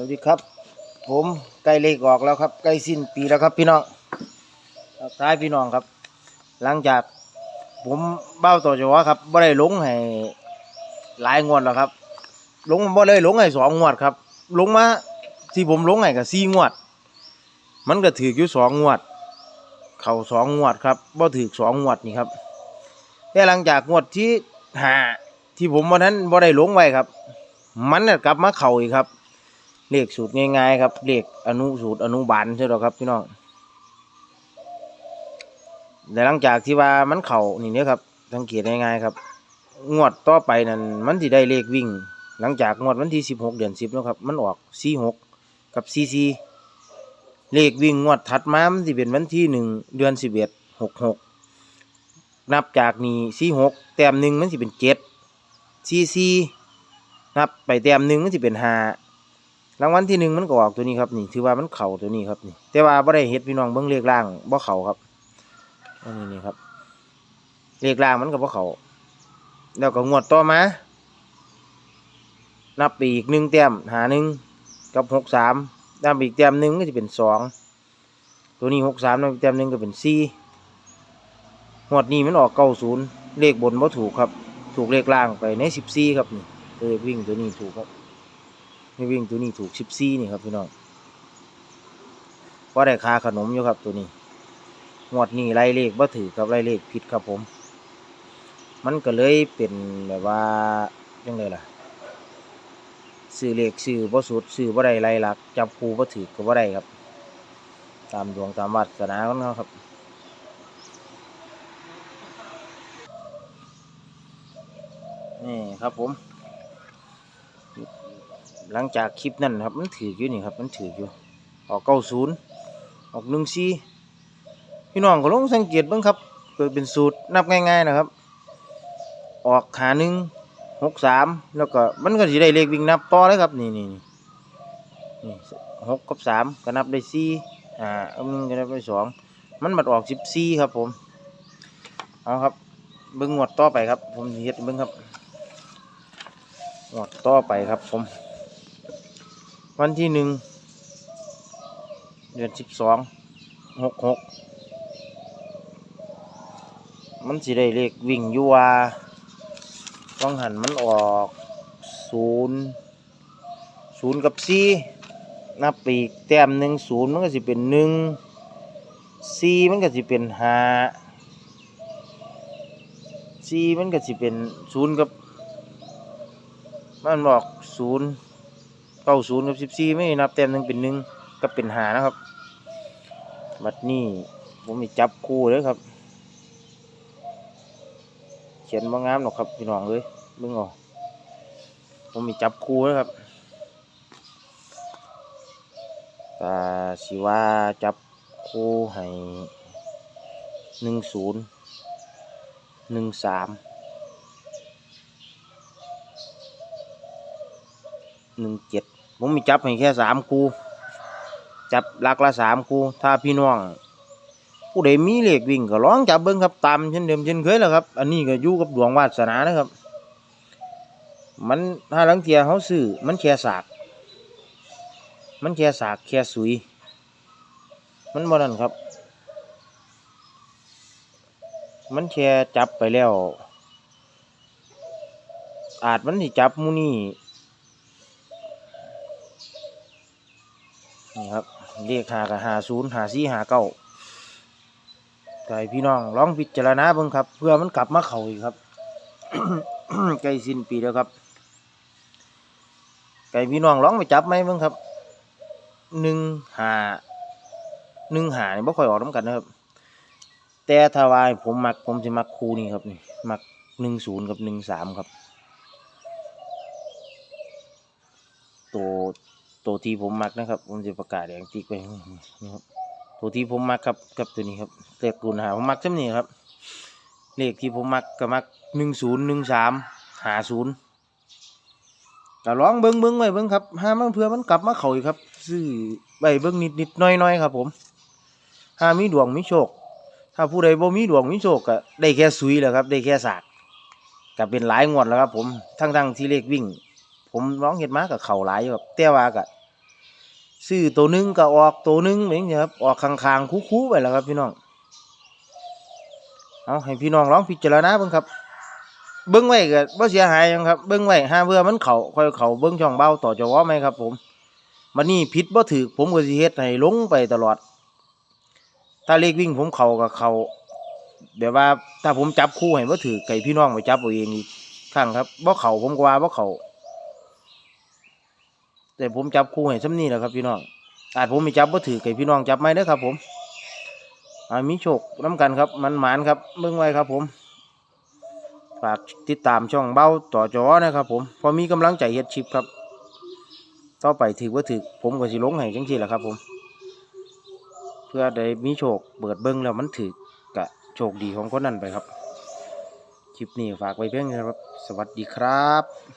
วัสดีครับ ผมใกล้เลขออกแล้วครับใกล้สิ้นปีแล้วครับพี่น้องทักทายพี่น้องครับ หลังจากผมเบ้าต่อจังหวะครับบ่ได้ลงให้หลายงวดแล้วครับ ลงบ่ได้ลงให้สองงวดครับ ลงมาที่ผมลงให้ก็สี่งวด มันก็ถืออยู่สองงวด เข่าสองงวดครับบ่ถือสองงวดนี่ครับแต่หลังจากงวดที่หาที่ผมวันนั้นบ่ได้ลงไว้ครับ มันกลับมาเข่าอีกครับ เลขสูตรง่ายๆครับเลขอนุสูตรอนุบาลใช่หรอครับพี่น้องแต่หลังจากที่ว่ามันเข่านี่เนี่ยครับสังเกตง่ายๆครับ งวดต่อไปนั่นมันที่ได้เลขวิ่ง หลังจากงวดวันที่สิบหกเดือนสิบแล้วครับ มันออกสี่หกกับสี่สี่เลขวิ่งงวดถัดมามันที่เป็นวันที่หนึ่งเดือนสิบเอ็ดหกหกนับจากนี้สี่หกแต้มหนึ่งมันสิเป็นเจ็ดสี่สี่นับไปแต้มหนึ่งมันสิเป็นห้า รางวัลที่หนึ่งมันก็ออกตัวนี้ครับนี่ถือว่ามันเข่าตัวนี้ครับนี่แต่ว่าบ่ได้เฮ็ดพี่น้องเบิ่งเลขล่างบ่เข่าครับอันนี้นี่ครับ เลขล่างมันก็บ่เข่าแล้วก็งวดต่อมา นับปอีกหนึ่งแต้มหาหนึ่งกับหกสามนับอีกแต้มหนึ่งก็จะเป็นสองตัวนี้หกสามนับอีกแต้มหนึ่งก็เป็นสี่งวดนี้มันออกเก้าศูนย์เลขบนบ่ถูกครับ ถูกเลขล่างไปในสิบสี่ครับนี่เลขวิ่งตัวนี้ถูกครับ เลขวิ่งตัวนี้ถูกสิบสี่นี่ครับพี่น้องก็ได้คาขนมอยู่ครับตัวนี้งวดนี้ไล่เลขบ่ถือครับไล่เลขผิดครับผม มันก็เลยเป็นแบบว่ายังไงล่ะซื้อเลขซื้อบ่สุดซื้อบ่ได้ไรหลักจับคูบ่ถือก็บ่ได้ครับ ตามดวงตามวัดศาสนาของเขาครับนี่ครับผม หลังจากคลิปนั้นครับ มันถืออยู่นี่ครับ มันถืออยู่ ออกเก้าศูนย์ออกหนึ่งสี่พี่น้องก็ลองสังเกตบ้างครับเกิดเป็นสูตรนับง่ายๆนะครับ ออกขาหนึ่งหกสามแล้วก็มันก็จะได้เลขวิ่งนับต่อเลยครับ นี่นี่นี่หกกับสามก็นับได้สี่อ่าเอาหนึ่งก็นับได้สองมันมาออกสิบสี่ครับผมเอาครับเบิ้งงวดต่อไปครับ ผมเฮ็ดเบิ้งครับงวดต่อไปครับผม วันที่หนึ่งเดือนสิบสองหกหกมันสิได้เลขวิ่งอยู่ว่าต้องหันมันออกศูนย์ศูนย์กับสี่นับปีกแต้มหนึ่งศูนย์มันก็สิเป็นหนึ่งสี่มันก็สิเป็นห้าสี่มันก็สิเป็นศูนย์กับมันบอกศูนย์ เก้าศูนย์กับสิบสี่ไม่นับแต้มหนึ่งเป็นหนึ่งก็เป็นหานะครับ บัดนี้ผมมีจับคู่เลยครับ เขียนว่างามหรอกครับพี่น้องเลยเบิ่งออกผมมีจับคู่แล้วครับแต่สิว่าจับคู่ให้หนึ่งศูนย์หนึ่งสาม หนึ่งเจ็ดผมมีจับให้แค่สามคู่ จับหลักละสามคู่ ถ้าพี่น้อง ผู้ใดมีเลขวิ่งก็ลองจับเบิ้งครับตามเช่นเดิมเช่นเคยแล้วครับ อันนี้ก็อยู่กับดวงวาสนานะครับ มันถ้าหลังเทียเขาซื้อมันแค่สาก มันแค่สากแค่สุย มันบ่นั่นครับ มันแค่จับไปแล้วอาจมันสิจับมูนี่ นี่ครับเลขหากับหาศูนย์หาสี่หาเก้าไก่พี่น้องลองพิจารณาเบิ่งครับ เพื่อมันกลับมาเข่าอีกครับใกล้สิ้นปีแล้วครับ ไก่พี่น้องลองไปจับไหมเบิ่งครับหนึ่งหาหนึ่งหาเนี่ยบ่ค่อยออกน้ำกันนะครับ แต่ถ้าวาให้ผมมักผมจะมักคู่นี้ครับนี่มักหนึ่งศูนย์กับหนึ่งสามครับตัว ตัวที่ผมมักนะครับผมจะประกาศแดงติ๊กไว้นี่ครับตัวที่ผมมักครับกับตัวนี้ครับเลขกุณหาผมมักจำนี้ครับเลขที่ผมมักก็มักหนึ่งศูนย์หนึ่งสามหาศูนย์ก็ลองเบิ้งเบิ้งไว้เบิ้งครับห้ามันเพื่อมันกลับมาเข่าอีกครับซื้อใบเบิ้งนิดนิดน้อยน้อยๆครับผมห้ามีดวงมีโชค ถ้าผู้ใดบ่มีดวงมีโชคก็ได้แค่ซุยแหละครับ ได้แค่ศาสตร์ก็เป็นหลายงวดแล้วครับผมทั้งทั้งๆที่เลขวิ่ง ผมร้องเห็ดมากับเข่าหลายอยู่ครับแต่ว่าก็ซื้อตัวหนึงก็ออกตัวหนึงเหมือนกันครับออกข้างๆคู่ๆไปแล้วครับพี่น้องเอาให้พี่น้องลองพิจารณาเบิ่งครับ เบิ่งไว้ก็บ่เสียหายยังครับเบิ่งไว้ห้าเพื่อมันเขาค่อยเขาเบิ่งช่องเบาต่อจะวไหมครับ ผมมันนี่ผิดบ่ถูกผมก็สิเฮ็ดให้ลงไปตลอด ถ้าเลขวิ่งผมเข้าก็เข้าแบบว่าถ้าผมจับคู่ให้บ่ถูกไก่พี่น้องไปจับเอาเองอีกครั้งครับบ่เข้าผมกว่าบ่เข้า แต่ผมจับคู่ให้ซ้ำนี้แหละครับพี่น้องอาจผมไม่จับบ่ถูกไก่พี่น้องจับไหมเด้ครับ ผมอามีโชคนํกันครับ มันหมานครับเบิ่งไว้ครับ ผมฝากติดตามช่องเบ้าต่อจอนะครับ ผมพอมีกำลังใจเฮ็ดชิปครับ ต่อไปถือว่าถือผมก็สิลงให้จังซี่แหละครับ ผม เพื่อได้มีโชคเปิดเบิ้งแล้วมันถือกะโชคดีของคนนั้นไปครับคลิปนี้ฝากไว้เพียงเท่านี้ครับ สวัสดีครับ